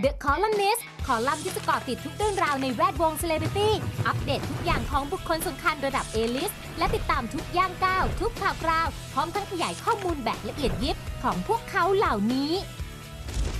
The Columnist คอลัมน์ที่จะเกาะติดทุกเรื่องราวในแวดวงเซเลบริตี้ อัปเดตทุกอย่างของบุคคลสำคัญระดับ A-list และติดตามทุกย่างก้าว ทุกข่าวคราว พร้อมทั้งขยายข้อมูลแบบละเอียดยิบของพวกเขาเหล่านี้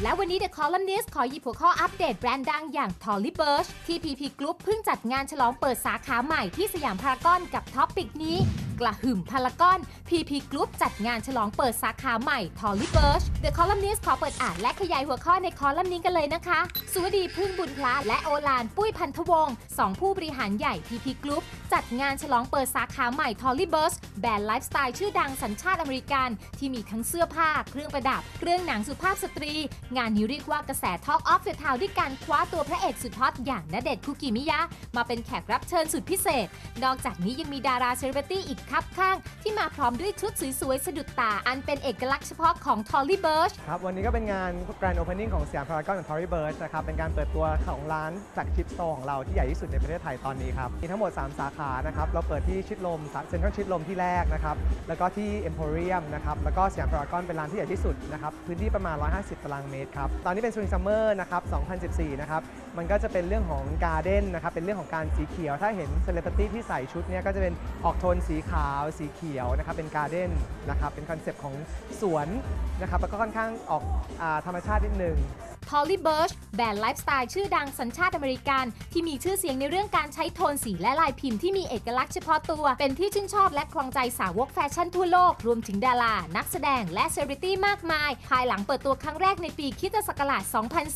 และวันนี้ The Columnist ขอหยิบหัวข้ออัปเดตแบรนด์ดังอย่าง Tory Burch ที่ PP Group เพิ่งจัดงานฉลองเปิดสาขาใหม่ที่สยามพารากอนกับท็อปปิกนี้ กระหึ่มพารากอน PP Group จัดงานฉลองเปิดสาขาใหม่ Tory Burch The Columnist ขอเปิดอ่านและขยายหัวข้อในคอลัมน์นี้กันเลยนะคะสุวดีพึ่งบุญพละและโอลานปุ้ยพันธวงศ์สองผู้บริหารใหญ่ PP Group จัดงานฉลองเปิดสาขาใหม่ Tory Burch แบรนด์ไลฟ์สไตล์ชื่อดังสัญชาติอเมริกัน ที่มีทั้งเสื้อผ้า เครื่องประดับ เครื่องหนังสุภาพสตรี งานนี้เรียกว่ากระแส Talk of the Town ด้วยการคว้าตัวพระเอกสุดฮอตอย่างณเดชน์คุกิมิยะ มาเป็นแขกรับเชิญสุดพิเศษ นอกจากนี้ยังมีดาราเซเลบริตี้อีกครับข้าง ที่มาพร้อมด้วยชุดสวยๆ สะดุดตา อันเป็นเอกลักษณ์เฉพาะของ Tory Burch ครับ วันนี้ก็เป็นงาน Grand Opening ของสยามพารากอนกับ Tory Burch นะครับ เป็นการเปิดตัวของร้านจากชิปโซของเราที่ใหญ่ที่สุดในประเทศไทยตอนนี้ครับ มีทั้งหมด 3 สาขานะครับ เราเปิดที่ชิดลมเซ็นทรัลชิดลมที่แรกนะครับ แล้วก็ที่ Emporium นะครับ แล้วก็สยามพารากอนเป็นร้านที่ใหญ่ที่สุดนะครับพื้นที่ประมาณ 150 ตารางเมตรครับตอนนี้เป็น Spring Summer นะครับ2014นะครับมันก็จะเป็นเรื่องของการ์เด้นนะครับเป็นเรื่องของการสีเขียวถ้าเห็นเซเลบริตี้ที่ใส่ชุดเนี้ยก็จะเป็นออกโทนสีขขาวสีเขียวนะครับเป็นการ์เด้นนะครับเป็นคอนเซปต์ของสวนนะครับแล้วก็ค่อนข้างออกอธรรมชาตินิดนึง Tory Burch แบรนด์ไลฟ์สไตล์ชื่อดังสัญชาติอเมริกัน ที่มีชื่อเสียงในเรื่องการใช้โทนสีและลายพิมพ์ที่มีเอกลักษณ์เฉพาะตัว เป็นที่ชื่นชอบและครองใจสาวกแฟชั่นทั่วโลก รวมถึงดารา นักแสดงและเซเลบริตี้มากมาย ภายหลังเปิดตัวครั้งแรกในปีคิตศักราช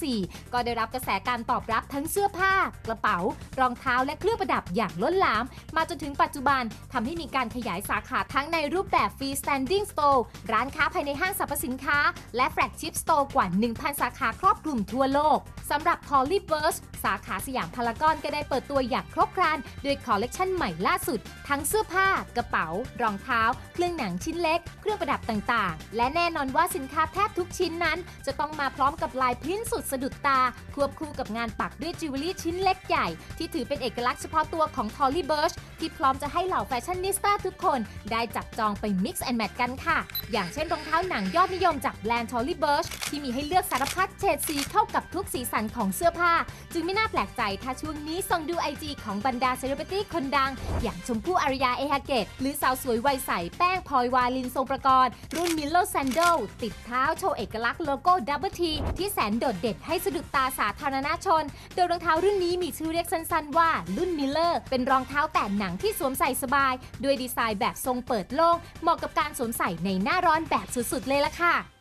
2004 ก็ได้รับกระแสการตอบรับทั้งเสื้อผ้า กระเป๋า รองเท้าและเครื่องประดับอย่างล้นหลาม มาจนถึงปัจจุบันทำให้มีการขยายสาขาทั้งในรูปแบบ freestanding store ร้านค้าภายในห้างสรรพสินค้า และแฟลกชิพสโตร์กว่า 1,000 สาขาครอบคลุมทั่วโลกสำหรับ Tory Burch สาขาสยามพารากอนก็ได้เปิดตัวอย่างครบครันด้วยคอลเลกชันใหม่ล่าสุด ทั้งเสื้อผ้า กระเป๋า รองเท้า เครื่องหนังชิ้นเล็ก เครื่องประดับต่างๆ และแน่นอนว่าสินค้าแทบทุกชิ้นนั้น จะต้องมาพร้อมกับลายพิ้นสุดสะดุดตา ควบคู่กับงานปักด้วยจิวเวลรี่ชิ้นเล็กใหญ่ ที่ถือเป็นเอกลักษณ์เฉพาะตัวของ Tory Burch ที่พร้อมจะให้เหล่าแฟชั่นนิสต้าทุกคน ได้จับจองไป mix and match กันค่ะ อย่างเช่นรองเท้าหนังยอดนิยมจากแบรนด์ Tory Burch ที่มีให้เลือกสารพัดเฉดสีเข้ากับทุกสีสันของเสื้อผ้า จึงไม่น่าแปลกใจถ้าช่วงนี้ส่องดูไอจีของบรรดาเซเลบริตี้คนดัง อย่างชมพู่อารยาเอฮาเกต หรือสาวสวยวัยใสแป้งพลอยวาลินทรงประกรณ์รุ่นมิลเลอร์แซนเดลติดเท้าโชว์เอกลักษณ์โลโก้ดับเบิลทีที่แสนโดดเด่นให้สะดุดตาสาธารณชน โดยรองเท้ารุ่นนี้มีชื่อเรียกสั้นๆ ว่ารุ่นมิลเลอร์เป็นรองเท้าแตะหนังที่สวมใส่สบาย ด้วยดีไซน์แบบทรงเปิดโล่งเหมาะกับการสวมใส่ในหน้าร้อนแบบสุดๆเลยล่ะค่ะ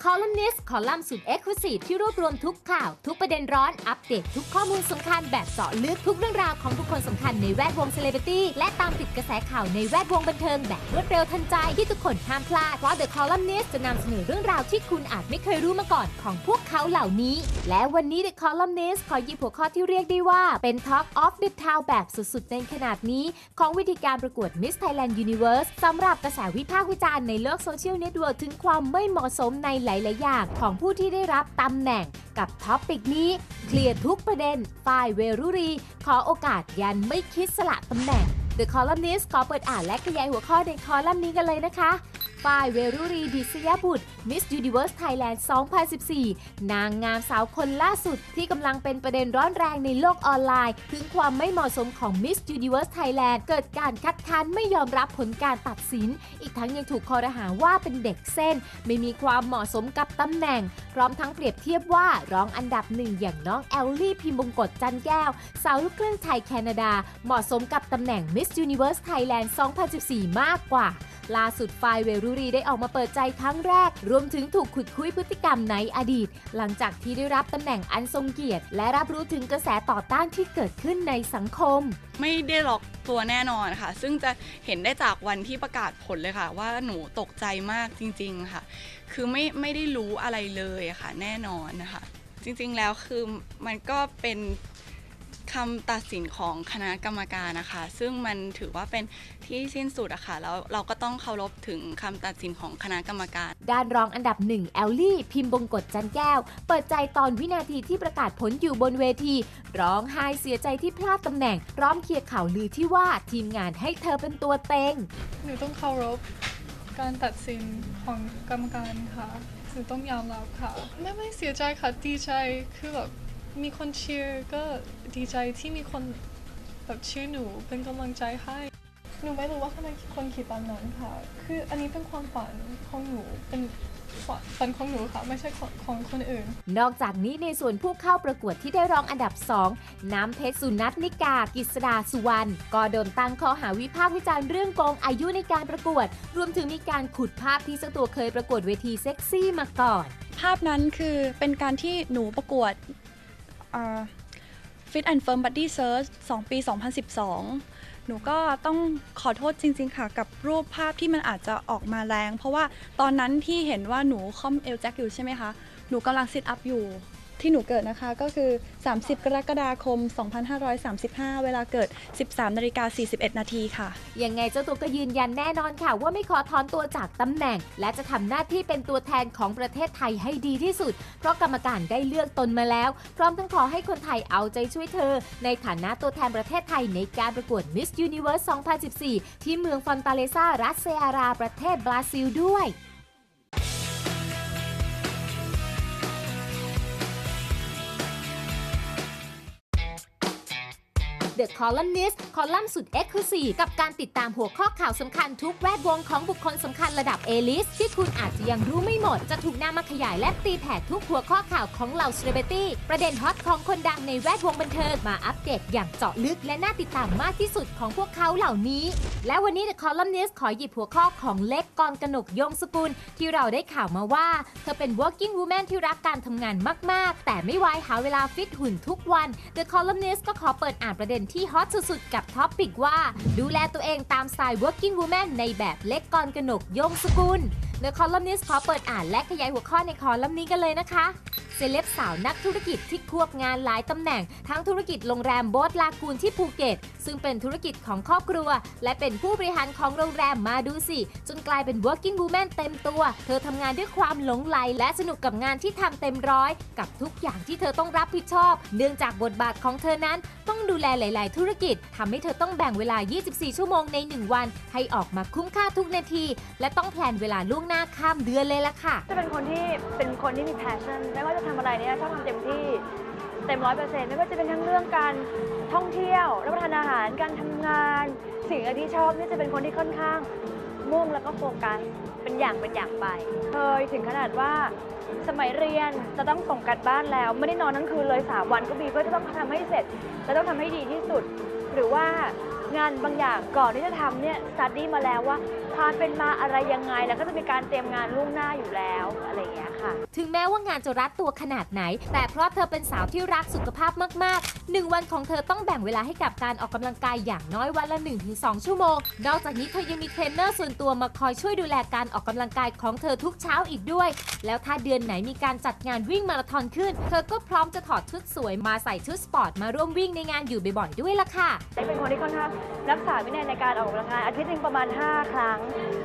The Columnist คอลัมน์สุด Exclusive ที่รวบรวมทุกข่าว ทุกประเด็นร้อนอัปเดตทุกข้อมูลสำคัญแบบเจาะลึกทุกเรื่องราวของบุคคลสำคัญในแวดวงเซเลบริตี้และตามติดกระแสข่าวในแวดวงบันเทิงแบบรวดเร็วทันใจที่ทุกคนห้ามพลาดเพราะ The Columnist จะนำเสนอเรื่องราวที่คุณอาจไม่เคยรู้มาก่อนของพวกเขาเหล่านี้ และวันนี้ The Columnist ขอหยิบหัวข้อที่เรียกได้ว่าเป็น Talk of the Town แบบสุดๆในขนาดนี้ ของวิธีการประกวด Miss Thailand Universe สำหรับกระแสวิพากษ์วิจารณ์ในโลกโซเชียลเน็ตเวิร์กถึงความไม่เหมาะสมในหลาย ๆ อย่างของผู้ที่ได้รับตำแหน่งกับท็อปปิกนี้ เคลียร์ทุกประเด็นฝ่ายเวรุรี ขอโอกาสยันไม่คิดสละตำแหน่ง The Columnist ขอเปิดอ่านและขยายหัวข้อในคอลัมน์นี้กันเลยนะคะ ฝ่ายเวรุรีดิษยบุตร Miss Universe Thailand 2014 นางงามสาวคนล่าสุดที่กำลังเป็นประเด็นร้อนแรงในโลกออนไลน์ ถึงความไม่เหมาะสมของ Miss Universe Thailand เกิดการคัดค้านไม่ยอมรับผลการตัดสิน อีกทั้งยังถูกคอรหาว่าเป็นเด็กเส้น ไม่มีความเหมาะสมกับตำแหน่ง พร้อมทั้งเปรียบเทียบว่ารองอันดับหนึ่งอย่างน้องแอลลี่พิมบงกฎจันแก้ว สาวลูกครึ่งไทยแคนาดา เหมาะสมกับตำแหน่ง Miss Universe Thailand 2014 มากกว่า ล่าสุดฝ่ายเวรุรีได้ออกมาเปิดใจครั้งแรกรวมถึงถูกขุดคุยพฤติกรรมในอดีต หลังจากที่ได้รับตำแหน่งอันทรงเกียรติ และรับรู้ถึงกระแสต่อต้านที่เกิดขึ้นในสังคม ไม่ได้ล็อกตัวแน่นอนค่ะ ซึ่งจะเห็นได้จากวันที่ประกาศผลเลยค่ะ ว่าหนูตกใจมากจริง ๆค่ะ คือไม่ไม่ได้รู้อะไรเลยค่ะ แน่นอนนะคะจริงๆแล้วคือมันก็เป็น คำตัดสินของคณะกรรมการนะคะ ซึ่งมันถือว่าเป็นที่สิ้นสุดอะค่ะแล้วเราก็ต้องเคารพถึงคำตัดสินของคณะกรรมการ ด้านรองอันดับหนึ่งแอลลี่ พิมพ์บงกฎจันแก้ว เปิดใจตอนวินาทีที่ประกาศผลอยู่บนเวที ร้องไห้เสียใจที่พลาดตำแหน่งพร้อมเคลียร์ข่าวลือที่ว่าทีมงานให้เธอเป็นตัวเต็งหนูต้องเคารพการตัดสินของกรรมการค่ะหนูต้องยอมรับค่ะไม่ไม่เสียใจค่ะดีใจคือแบบ มีคนเชียร์ก็ดีใจที่มีคนแบบเชียร์หนูเป็นกำลังใจให้หนูไม่รู้ว่าทำไมคนคิดแบบนั้นค่ะ คืออันนี้เป็นความฝันของหนู เป็นฝันของหนูค่ะ ไม่ใช่ของของคนอื่น นอกจากนี้ในส่วนผู้เข้าประกวดที่ได้รองอันดับ 2 น้ำเพชรสุนัทนิกา กิษดาสุวรรณ ก็โดนตั้งข้อหาวิพากษ์วิจารณ์เรื่องโกงอายุในการประกวด รวมถึงมีการขุดภาพที่เจ้าตัวเคยประกวดเวทีเซ็กซี่มาก่อน ภาพนั้นคือเป็นการที่หนูประกวดอ่า Fit and Firm Body Search 2 ปี 2012 หนูก็ต้องขอโทษจริง ๆ ค่ะ กับรูปภาพที่มันอาจจะออกมาแรง เพราะว่าตอนนั้นที่เห็นว่าหนูค่อมเอลแจ็คอยู่ใช่ไหมคะ หนูกำลังซิทอัพอยู่ ที่หนูเกิดนะคะก็คือ 30 กรกฎาคม 2535 เวลาเกิด 13นาฬิกา41 นาทีค่ะ ยังไงเจ้าตัวก็ยืนยันแน่นอนค่ะ ว่าไม่ขอถอนตัวจากตำแหน่ง และจะทำหน้าที่เป็นตัวแทนของประเทศไทยให้ดีที่สุด เพราะกรรมการได้เลือกตนมาแล้ว พร้อมทั้งขอให้คนไทยเอาใจช่วยเธอ ในฐานะตัวแทนประเทศไทยในการประกวด Miss Universe 2014 ที่เมืองฟอนตาเลซารัสเซอาราประเทศบราซิลด้วย The Columnist คอลัมน์สุด e x c l u s i v e กับการติดตามหัวข้อข่าวสำคัญทุกแวดวงของบุคคลสำคัญระดับ A-list ที่คุณอาจจะยังรู้ไม่หมด จะถูกนำมาขยายและตีแผ่ทุกหัวข้อข่าวของเหล่า Celebrity ประเด็นฮอตของคนดังในแวดวงบันเทิงมาอัปเดตอย่างเจาะลึกและน่าติดตามมากที่สุดของพวกเขาเหล่านี้ และวันนี้ The Columnist ขอหยิบหัวข้อของเล็กกรกนกยงสกุล ที่เราได้ข่าวมาว่า เธอเป็น working woman ที่รักการทำงานมาก ๆ แต่ไม่ไว้หาเวลาฟิตหุ่นทุกวัน The Columnist ก็ขอเปิดอ่านประเด็นที่ฮอตสุดๆ กับท็อปปิกว่า ดูแลตัวเองตามสไตล์ working woman ในแบบเล็กกรกนกยงสกุลโดยคอลัมนิสต์ขอเปิดอ่านและขยายหัวข้อในคอลัมน์นี้กันเลยนะคะ เซเลบสาวนักธุรกิจที่ควบงานหลายตำแหน่ง ทั้งธุรกิจโรงแรมโบสลากูนที่ภูเก็ต ซึ่งเป็นธุรกิจของครอบครัว และเป็นผู้บริหารของโรงแรมมาดูสิ จนกลายเป็น working woman เต็มตัว เธอทำงานด้วยความหลงไหลและสนุกกับงานที่ทำเต็มร้อย กับทุกอย่างที่เธอต้องรับผิดชอบ เนื่องจากบทบาทของเธอนั้น ต้องดูแลหลาย ๆ ธุรกิจทำให้เธอต้องแบ่งเวลา 24 ชั่วโมงใน 1 วัน ให้ออกมาคุ้มค่าทุกนาที และต้องแพลนเวลาล่วงหน้าข้ามเดือนเลยล่ะค่ะ จะเป็นคนที่เป็นคนที่มี passion ไม่ว่าจะทำอะไรเนี่ยชอบทำเต็มที่เต็มร้อยเปอร์เซ็นต์ไม่ว่าจะเป็นทั้งเรื่องการท่องเที่ยวรับประทานอาหารการทำงาน สิ่งที่ชอบนี่จะเป็นคนที่ค่อนข้างมุ่งแล้วก็โฟกัสเป็นอย่างเป็นอย่างไป เคยถึงขนาดว่าสมัยเรียนจะต้องส่งกันบ้านแล้ว ไม่ได้นอนทั้งคืนเลย 3 วันก็มีเพื่อจะต้องทำให้เสร็จและต้องทำให้ดีที่สุด หรือว่างานบางอย่างก่อนที่จะทำเนี่ยสต u d ดี้มาแล้วว่า ความเป็นมาอะไรยังไง แล้วก็จะมีการเตรียมงานล่วงหน้าอยู่แล้วอะไรอย่างเงี้ยค่ะ ถึงแม้ว่างานจะรัดตัวขนาดไหน แต่เพราะเธอเป็นสาวที่รักสุขภาพมากๆ1วันของเธอต้องแบ่งเวลาให้กับการออกกำลังกายอย่างน้อยวันละ 1-2 ชั่วโมง นอกจากนี้เธอยังมีเทรนเนอร์ส่วนตัวมาคอยช่วยดูแลการออกกำลังกายของเธอทุกเช้าอีกด้วย แล้วถ้าเดือนไหนมีการจัดงานวิ่งมาราธอนขึ้น เธอก็พร้อมจะถอดชุดสวยมาใส่ชุดสปอร์ตมาร่วมวิ่งในงานอยู่บ่อยๆด้วยล่ะค่ะได้เป็นคนที่ค่อนข้างรักษาวินัยในการออกกำลังกายอาทิตย์หนึ่งประมาณ 5 ครั้ง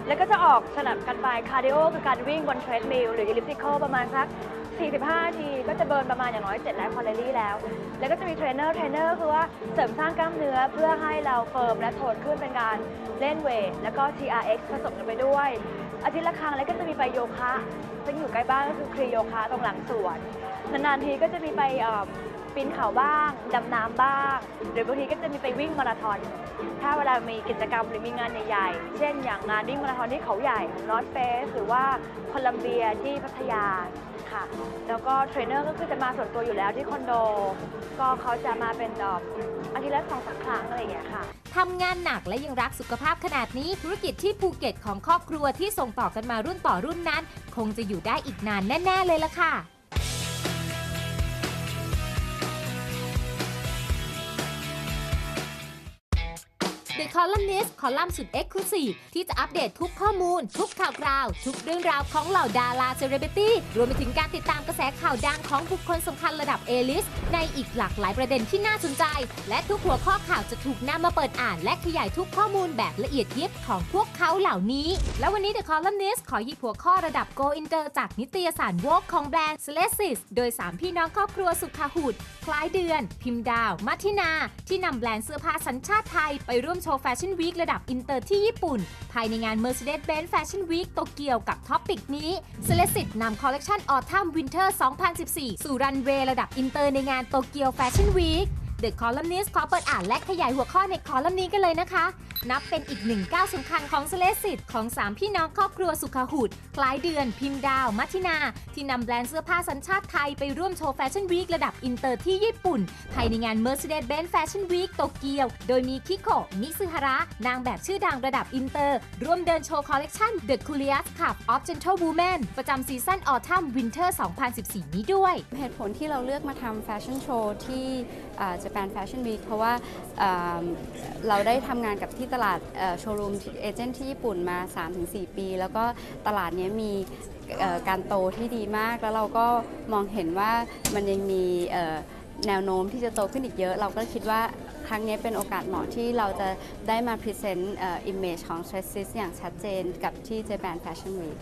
แล้วก็จะออกสลับกันไปคาร์ดิโอคือการวิ่งบนเทรดมิลหรืออิลิปติคอลประมาณสัก 45 ที ก็จะเบิร์นประมาณอย่างน้อย700แคลอรี่แล้ว แล้วก็จะมีเทรนเนอร์เทรนเนอร์คือว่าเสริมสร้างกล้ามเนื้อเพื่อให้เราเฟิร์มและโทนขึ้นเป็นการเล่นเวทแล้วก็ TRX ผสมกันไปด้วย อาทิตย์ละครั้งแล้วก็จะมีไปโยคะซึ่งอยู่ใกล้บ้านก็คือครีโยคะตรงหลังสวนนานๆทีก็จะมีไป ปีนเขาบ้าง ดำน้ำบ้าง หรือบางทีก็จะมีไปวิ่งมาราธอน ถ้าเวลามีกิจกรรมหรือมีงานใหญ่ๆ เช่นอย่างงานวิ่งมาราธอนที่เขาใหญ่นอตเฟสหรือว่าโคลัมเบียที่พัทยาค่ะ แล้วก็เทรนเนอร์ก็คือจะมาส่วนตัวอยู่แล้วที่คอนโด ก็เขาจะมาเป็นดอกอาทิตย์ละสองสามครั้งอะไรอย่างเงี้ยค่ะทำงานหนักและยังรักสุขภาพขนาดนี้ ธุรกิจที่ภูเก็ตของครอบครัวที่ส่งต่อกันมารุ่นต่อรุ่นนั้น คงจะอยู่ได้อีกนานแน่ ๆ เลยล่ะค่ะ ด The Columnist คอลัมน์สุด Exclusive ที่จะอัปเดตทุกข้อมูล ทุกข่าวคราว ทุกเรื่องราวของเหล่าดาราเซเลบริตี้รวมไปถึงการติดตามกระแสข่าวดังของบุคคลสำคัญระดับ A-list ในอีกหลากหลายประเด็นที่น่าสนใจ และทุกหัวข้อข่าวจะถูกนำมาเปิดอ่าน และขยายทุกข้อมูลแบบละเอียดยิบของพวกเขาเหล่านี้ แล้ววันนี้ The Columnist ขอหยิบหัวข้อระดับ Go Inter จากนิตยสารโวกของแบรนด์ c e l e s i s โดย 3 พี่น้องครอบครัวสุขาหุดคล้ายเดือน พิมพ์ดาว มัทินา ที่นำแบรนด์เสื้อผ้าสัญชาติไทยไปร่วมโชว์แฟชั่นวีคระดับอินเตอร์ที่ญี่ปุ่น ภายในงาน Mercedes-Benz Fashion Week โตเกียวกับท็อปปิกนี้ c e l e s i s นำคอลเลกชันออทัมวินเทอร์ 2014 สู่รันเวย์ระดับอินเตอร์ในงานโตเกียวแฟชั่นวีค The Columnist ขอเปิดอ่านและขยายหัวข้อในคอลัมน์นี้กันเลยนะคะ นับเป็นอีกหนึ่งก้าวสำคัญของเซเลสิตของ 3 พี่น้องครอบครัวสุขหุดคล้ายเดือน พิมพ์ดาว มัทินา ที่นำแบรนด์เสื้อผ้าสัญชาติไทยไปร่วมโชว์แฟชั่นวีคระดับอินเตอร์ที่ญี่ปุ่น ภายในงาน Mercedes-Benz Fashion Week โตเกียว โดยมีคิโกะมิซึฮาระ นางแบบชื่อดังระดับอินเตอร์ ร่วมเดินโชว์คอลเลกชัน The Curious Cup of Gentle Woman ประจำซีซั่น Autumn Winter 2014 นี้ด้วย เหตุผลที่เราเลือกมาทำแฟชั่นโชว์ที่จะแปนแฟชั่นวีคเพราะว่าเราได้ทำงานกับที่ตลาดโชว์รูมเอเจนต์ที่ญี่ปุ่นมา 3-4 ปี แล้วก็ตลาดนี้มีการโตที่ดีมาก แล้วเราก็มองเห็นว่ามันยังมีแนวโน้มที่จะโตขึ้นอีกเยอะ เราก็คิดว่าครั้งนี้เป็นโอกาสเหมาะที่เราจะได้มาพรีเซนต์อิมเมจของ s t r e s s อย่างชัดเจนกับที่ Japan Fashion Week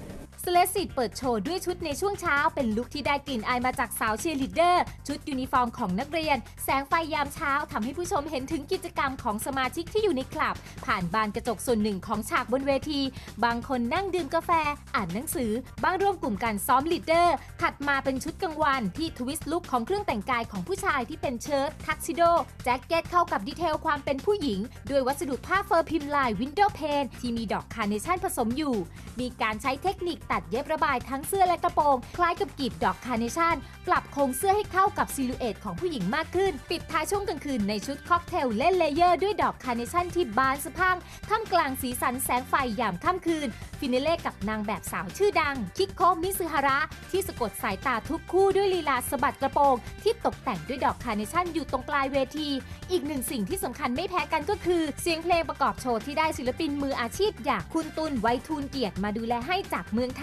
สเลสิตเปิดโชว์ด้วยชุดในช่วงเช้า เป็นลุคที่ได้กลิ่นอายมาจากสาวเชียร์ลีดเดอร์ ชุดยูนิฟอร์มของนักเรียน แสงไฟยามเช้าทำให้ผู้ชมเห็นถึงกิจกรรมของสมาชิกที่อยู่ในคลับ ผ่านบานกระจกส่วนหนึ่งของฉากบนเวที บางคนนั่งดื่มกาแฟ อ่านหนังสือบางร่วมกลุ่มกันซ้อมลีดเดอร์ ถัดมาเป็นชุดกลางวันที่ทวิสต์ลุคของเครื่องแต่งกายของผู้ชายที่เป็นเชิ้ตทักซิโดแจ็คเก็ตเข้ากับดีเทลความเป็นผู้หญิง ด้วยวัสดุผ้าเฟอร์พิมพ์ลายวินโดว์เพนที่มีดอกคาร์เนชั่นผสมอยู่ มีการใช้เทคนิคตัดเย็บระบายทั้งเสื้อและกระโปรง คล้ายกับกีบดอกคาร์เนชั่น ปรับโครงเสื้อให้เข้ากับซิลูเอตของผู้หญิงมากขึ้น ปิดท้ายช่วงกลางคืนในชุดค็อกเทลเล่นเลเยอร์ด้วยดอกคาร์เนชั่นที่บานสะพังท่ามกลางสีสันแสงไฟยามค่ำคืน ฟินเล่กับนางแบบสาวชื่อดัง คิโคมิซึฮาระ ที่สะกดสายตาทุกคู่ด้วยลีลาสะบัดกระโปรงที่ตกแต่งด้วยดอกคาร์เนชั่นอยู่ตรงปลายเวที อีกหนึ่งสิ่งที่สำคัญไม่แพ้กันก็คือ เสียงเพลงประกอบโชว์ที่ได้ศิลปินมืออาชีพอย่างคุณตุลไวยทูลเกียรติมาดูแลให้จากเมืองไทย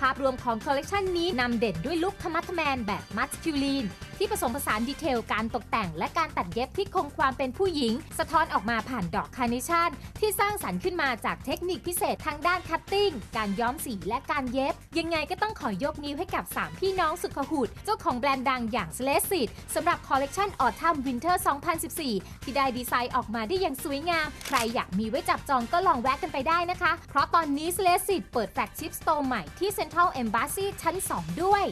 ภาพรวมของคอลเลกชันนี้นำเด่นด้วยลุคธรรมัทแมนแบบมัสคิวลีน ที่ผสมผสานดีเทลการตกแต่ง และการตัดเย็บที่คงความเป็นผู้หญิง สะท้อนออกมาผ่านดอกคาร์เนชั่นที่สร้างสรรค์ขึ้นมาจากเทคนิคพิเศษทางด้านคัตติ้งการย้อมสีและการเย็บ ยังไงก็ต้องขอยกนิ้วให้กับ 3 พี่น้องสุขหุดเจ้าของแบรนด์ดังอย่างสเลสิตสำหรับคอลเลกชันออทัมวินเทอร์ 2014 ที่ได้ดีไซน์ออกมาได้อย่างสวยงาม ใครอยากมีไว้จับจองก็ลองแวะกันไปได้นะคะ เพราะตอนนี้สเลสิตเปิดแฟลกชิพสโตร์ใหม่ที่เซ็นทรัลเอมบ s ซีชั้น 2 ด้วย